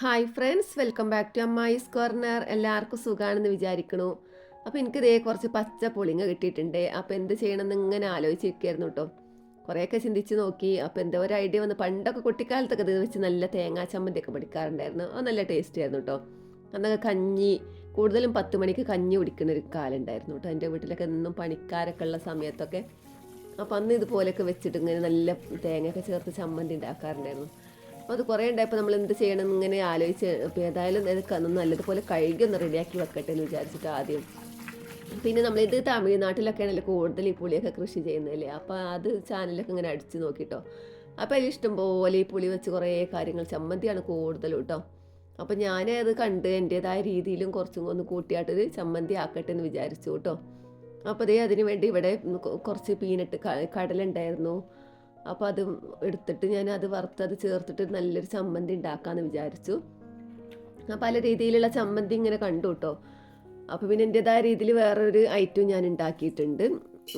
Hi friends welcome back to അമ്മായിസ് corner എല്ലാവർക്കും സുഖമാണെന്ന് വിചാരിക്കണു. അപ്പോൾ എനിക്ക് ഇതേ കുറച്ച് പച്ച പുളിങ്ങ കിട്ടിയിട്ടുണ്ട്. അപ്പോൾ എന്ത് ചെയ്യണമെന്ന് ഇങ്ങനെ ആലോചിച്ചിരിക്കുകയായിരുന്നു കേട്ടോ. കുറേയൊക്കെ ചിന്തിച്ച് നോക്കി. അപ്പോൾ എന്തോ ഒരു ഐഡിയ വന്ന് പണ്ടൊക്കെ കുട്ടിക്കാലത്തൊക്കെ ഇത് വെച്ച് നല്ല തേങ്ങാ ചമ്മന്തിയൊക്കെ പഠിക്കാറുണ്ടായിരുന്നു അത് നല്ല ടേസ്റ്റ് ആയിരുന്നു കേട്ടോ. അന്നൊക്കെ കഞ്ഞി കൂടുതലും പത്ത് മണിക്ക് കഞ്ഞി കുടിക്കുന്ന ഒരു കാലം ഉണ്ടായിരുന്നു കേട്ടോ. എന്റെ വീട്ടിലൊക്കെ എന്നും പണിക്കാരൊക്കെ ഉള്ള സമയത്തൊക്കെ. അപ്പോൾ അന്ന് ഇതുപോലെയൊക്കെ വെച്ചിട്ട് ഇങ്ങനെ നല്ല തേങ്ങയൊക്കെ ചേർത്ത് ചമ്മന്തി ഉണ്ടാക്കാറുണ്ടായിരുന്നു. അപ്പോൾ അത് കുറേ ഉണ്ടായപ്പോൾ നമ്മൾ എന്ത് ചെയ്യണം ഇങ്ങനെ ആലോചിച്ച് അപ്പോൾ ഏതായാലും ഇതൊക്കെ നല്ലതുപോലെ കഴുകി ഒന്ന് റെഡിയാക്കി വെക്കട്ടെ എന്ന് വിചാരിച്ചിട്ട് ആദ്യം. പിന്നെ നമ്മളിത് തമിഴ്നാട്ടിലൊക്കെയാണല്ലോ കൂടുതൽ ഈ പുളിയൊക്കെ കൃഷി ചെയ്യുന്നതല്ലേ? അപ്പോൾ അത് ചാനലൊക്കെ ഇങ്ങനെ അടിച്ച് നോക്കിട്ടോ. അപ്പോൾ അതിൽ ഇഷ്ടംപോലെ ഈ പുളി വെച്ച് കുറേ കാര്യങ്ങൾ ചമ്മന്തിയാണ് കൂടുതലും കേട്ടോ അപ്പോൾ ഞാനത് കണ്ട് എന്റേതായ രീതിയിലും കുറച്ചും ഒന്ന് കൂട്ടിയാട്ടത് ചമ്മന്തി ആക്കട്ടെ എന്ന് വിചാരിച്ചു കേട്ടോ അപ്പോൾ അതേ അതിന് വേണ്ടി ഇവിടെ കുറച്ച് പീനട്ട് കടലുണ്ടായിരുന്നു. അപ്പോൾ അത് എടുത്തിട്ട് ഞാൻ അത് വറുത്ത് അത് ചേർത്തിട്ട് നല്ലൊരു ചമ്മന്തി ഉണ്ടാക്കാമെന്ന് വിചാരിച്ചു. ആ പല രീതിയിലുള്ള ചമ്മന്തി ഇങ്ങനെ കണ്ടു കേട്ടോ അപ്പോൾ പിന്നെ എന്റെതായ രീതിയിൽ വേറൊരു ഐറ്റം ഞാൻ ഉണ്ടാക്കിയിട്ടുണ്ട്.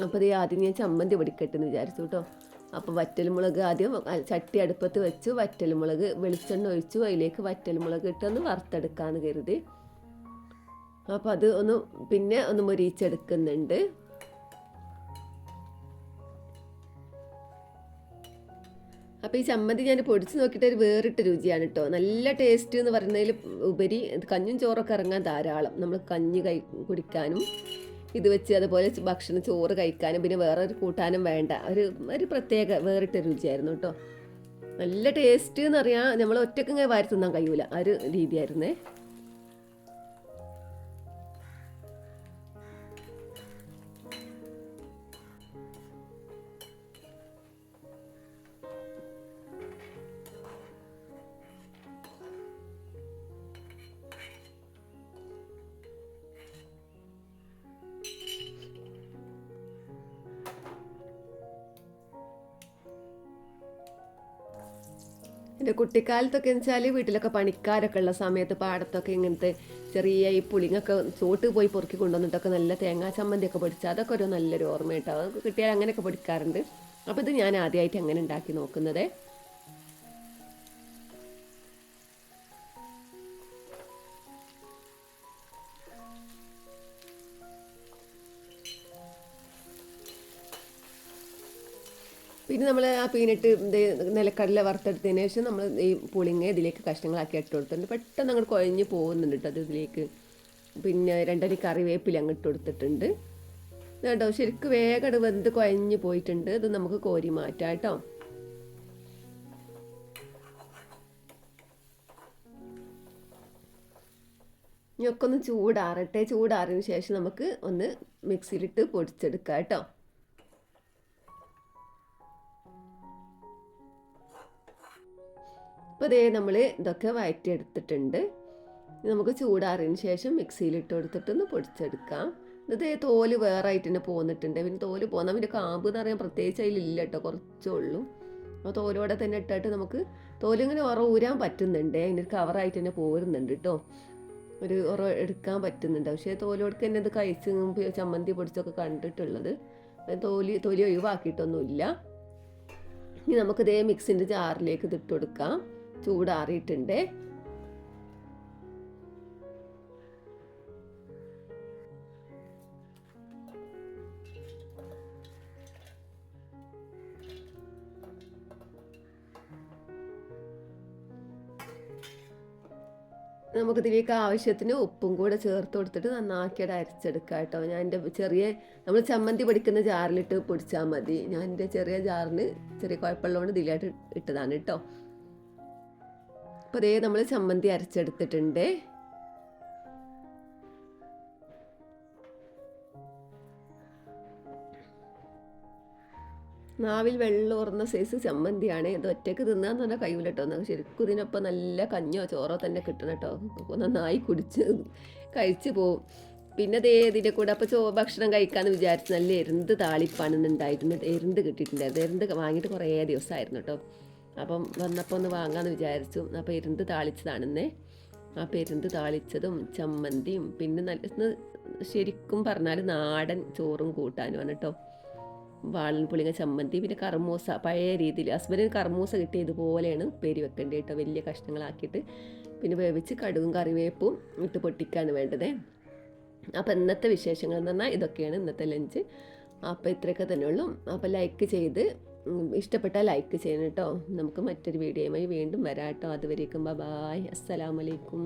അപ്പോൾ ഇത് ആദ്യം ഞാൻ ചമ്മന്തി പൊടിക്കട്ടെ എന്ന് വിചാരിച്ചു കേട്ടോ അപ്പോൾ വറ്റൽമുളക് ആദ്യം ചട്ടി അടുപ്പത്ത് വെച്ച്. വറ്റൽമുളക് വെളിച്ചെണ്ണ ഒഴിച്ചു. അതിലേക്ക് വറ്റൽമുളക് ഇട്ടൊന്ന് വറുത്തെടുക്കാമെന്ന് കരുതി. അപ്പോൾ അത് ഒന്ന് പിന്നെ ഒന്ന് മൊരിയിച്ചെടുക്കുന്നുണ്ട് അപ്പോൾ ഈ ചമ്മന്തി ഞാൻ പൊടിച്ച് നോക്കിയിട്ട് ഒരു വേറിട്ട രുചിയാണ് കേട്ടോ നല്ല ടേസ്റ്റ് എന്ന് പറയുന്നതിൽ ഉപരി കഞ്ഞും ചോറൊക്കെ ഇറങ്ങാൻ ധാരാളം. നമ്മൾ കഞ്ഞ് കൈ കുടിക്കാനും ഇത് വെച്ച് അതുപോലെ ഭക്ഷണം ചോറ് കഴിക്കാനും പിന്നെ വേറെ ഒരു കൂട്ടാനും വേണ്ട. ഒരു ഒരു പ്രത്യേക വേറിട്ട രുചിയായിരുന്നു കേട്ടോ നല്ല ടേസ്റ്റ് എന്ന് അറിയാം നമ്മൾ ഒറ്റയ്ക്ക് ഇങ്ങനെ വാരി തിന്നാൻ കഴിയൂല. ആ ഒരു രീതിയായിരുന്നേ. എന്റെ കുട്ടിക്കാലത്തൊക്കെ വെച്ചാൽ വീട്ടിലൊക്കെ പണിക്കാരൊക്കെ ഉള്ള സമയത്ത് പാടത്തൊക്കെ ഇങ്ങനത്തെ ചെറിയ ഈ പുളിങ്ങൊക്കെ ചോട്ട് പോയി പൊറുക്കി കൊണ്ടുവന്നിട്ടൊക്കെ നല്ല തേങ്ങാ ചമ്മന്തിയൊക്കെ പൊടിച്ചാൽ അതൊക്കെ ഒരു നല്ലൊരു ഓർമ്മയായിട്ടോ അത് കിട്ടിയാൽ അങ്ങനെയൊക്കെ പൊടിക്കാറുണ്ട്. അപ്പോൾ ഇത് ഞാൻ ആദ്യമായിട്ട് അങ്ങനെ ഉണ്ടാക്കി നോക്കുന്നത്? പിന്നെ നമ്മൾ ആ പീനട്ട് നിലക്കടല വറുത്തെടുത്തതിന് ശേഷം നമ്മൾ ഈ പുളിങ്ങ ഇതിലേക്ക് കഷ്ണങ്ങളാക്കി ഇട്ട് കൊടുത്തിട്ടുണ്ട്. പെട്ടെന്ന് അങ്ങോട്ട് കുഴഞ്ഞ് പോകുന്നുണ്ട് അത് ഇതിലേക്ക്. പിന്നെ രണ്ടരി കറിവേപ്പില അങ്ങോട്ട് കൊടുത്തിട്ടുണ്ട്. കേട്ടോ ശരിക്കും വേഗം വെന്ത് കുഴഞ്ഞ് പോയിട്ടുണ്ട്. ഇത് നമുക്ക് കോരി മാറ്റാം കേട്ടോ ഇനിയൊക്കെ ഒന്ന് ചൂടാറട്ടെ. ചൂടാറിന് ശേഷം നമുക്ക് ഒന്ന് മിക്സിയിലിട്ട് പൊടിച്ചെടുക്കാം കേട്ടോ അപ്പോൾ ഇതേ നമ്മൾ ഇതൊക്കെ വഴറ്റിയെടുത്തിട്ടുണ്ട് നമുക്ക് ചൂടാറിയതിന് ശേഷം മിക്സിയിൽ ഇട്ട് കൊടുത്തിട്ടൊന്ന് പൊടിച്ചെടുക്കാം. ഇത് തോൽ വേറെ ആയിട്ട് തന്നെ പോന്നിട്ടുണ്ട്. പിന്നെ തോൽ പോന്നാൽ പിന്നെ കാമ്പ് എന്ന് പറയാൻ പ്രത്യേകിച്ച് അതിലില്ല കേട്ടോ കുറച്ചേ ഉള്ളൂ. അപ്പോൾ തോലോടെ തന്നെ ഇട്ടിട്ട് നമുക്ക് തോലിങ്ങനെ ഉറ ഊരാൻ പറ്റുന്നുണ്ട്. അതിനൊരു കവറായിട്ട് തന്നെ പോരുന്നുണ്ട് കേട്ടോ. ഒരു ഉറ എടുക്കാൻ പറ്റുന്നുണ്ട്. പക്ഷേ തോലോടക്ക് തന്നെ ഇത് കഴിച്ച് ചമ്മന്തി പൊടിച്ചൊക്കെ കണ്ടിട്ടുള്ളത്. തോലി തൊലി ഒഴിവാക്കിയിട്ടൊന്നുമില്ല. ഇനി നമുക്ക് ഇതേ മിക്സിന്റെ ജാറിലേക്ക് ഇത് ഇട്ട് കൊടുക്കാം. ചൂടാറിയിട്ടുണ്ട്. നമുക്കിതിലേക്ക് ആവശ്യത്തിന് ഉപ്പും കൂടെ ചേർത്ത് കൊടുത്തിട്ട് നന്നാക്കിയിട്ട് അരച്ചെടുക്കാം കേട്ടോ. ഞാൻ എന്റെ ചെറിയ നമ്മൾ ചമ്മന്തി പൊടിക്കുന്ന ജാറിലിട്ട് പൊടിച്ചാൽ മതി. ഞാൻ എന്റെ ചെറിയ ജാറിന് ചെറിയ കുഴപ്പമുള്ളതുകൊണ്ട് ഇതിലായിട്ട് ഇട്ടതാണ് കേട്ടോ. അപ്പോൾ അതേ നമ്മൾ ചമ്മന്തി അരച്ചെടുത്തിട്ടുണ്ട്. നാവിൽ വെള്ളം ഉറന്ന സൈസ് ചമ്മന്തിയാണ്. ഇത് ഒറ്റയ്ക്ക് തിന്നാന്ന് പറഞ്ഞാൽ കഴിയൂല കേട്ടോ നമുക്ക് ശരിക്കും ഇതിനൊപ്പം നല്ല കഞ്ഞോ ചോറോ തന്നെ കിട്ടണം കേട്ടോ നന്നായി കുടിച്ച് കഴിച്ചു പോവും. പിന്നെ ദേ ഇതിന്റെ കൂടെ അപ്പോൾ ചോ ഭക്ഷണം കഴിക്കാമെന്ന് വിചാരിച്ച് നല്ല എരുന്ത് താളിപ്പാണെന്നുണ്ടായിരുന്നു എരുന്ത് കിട്ടിയിട്ടുണ്ടായിരുന്നു എരുന്ത് വാങ്ങിയിട്ട് കുറേ ദിവസമായിരുന്നു കേട്ടോ അപ്പം വന്നപ്പോൾ ഒന്ന് വാങ്ങാമെന്ന് വിചാരിച്ചു. അപ്പോൾ പെരുന്ത് താളിച്ചതാണെന്നേ. ആ പെരുന്ത് താളിച്ചതും ചമ്മന്തിയും പിന്നെ നല്ല ശരിക്കും പറഞ്ഞാൽ നാടൻ ചോറും കൂട്ടാനുമാണ് കേട്ടോ വാളൻ പുളിങ്ങ ചമ്മന്തി പിന്നെ കർമൂസ പഴയ രീതിയിൽ ഹസ്ബൻഡിന് കർമൂസ കിട്ടിയ ഇതുപോലെയാണ് ഉപ്പേരി വെക്കേണ്ടത് കേട്ടോ വലിയ കഷ്ണങ്ങളാക്കിയിട്ട്. പിന്നെ വേവിച്ച് കടുകും കറിവേപ്പും ഇട്ട് പൊട്ടിക്കാണ് വേണ്ടത്. അപ്പം ഇന്നത്തെ വിശേഷങ്ങൾ എന്ന് പറഞ്ഞാൽ ഇതൊക്കെയാണ് ഇന്നത്തെ ലഞ്ച്. അപ്പോൾ ഇത്രയൊക്കെ തന്നെ ഉള്ളൂ. അപ്പോൾ ലൈക്ക് ചെയ്ത് ഇഷ്ടപ്പെട്ടാൽ ലൈക്ക് ചെയ്യണം കേട്ടോ നമുക്ക് മറ്റൊരു വീഡിയോയുമായി വീണ്ടും വരാം കേട്ടോ അതുവരേക്കും ബൈ അസ്സലാമലൈക്കും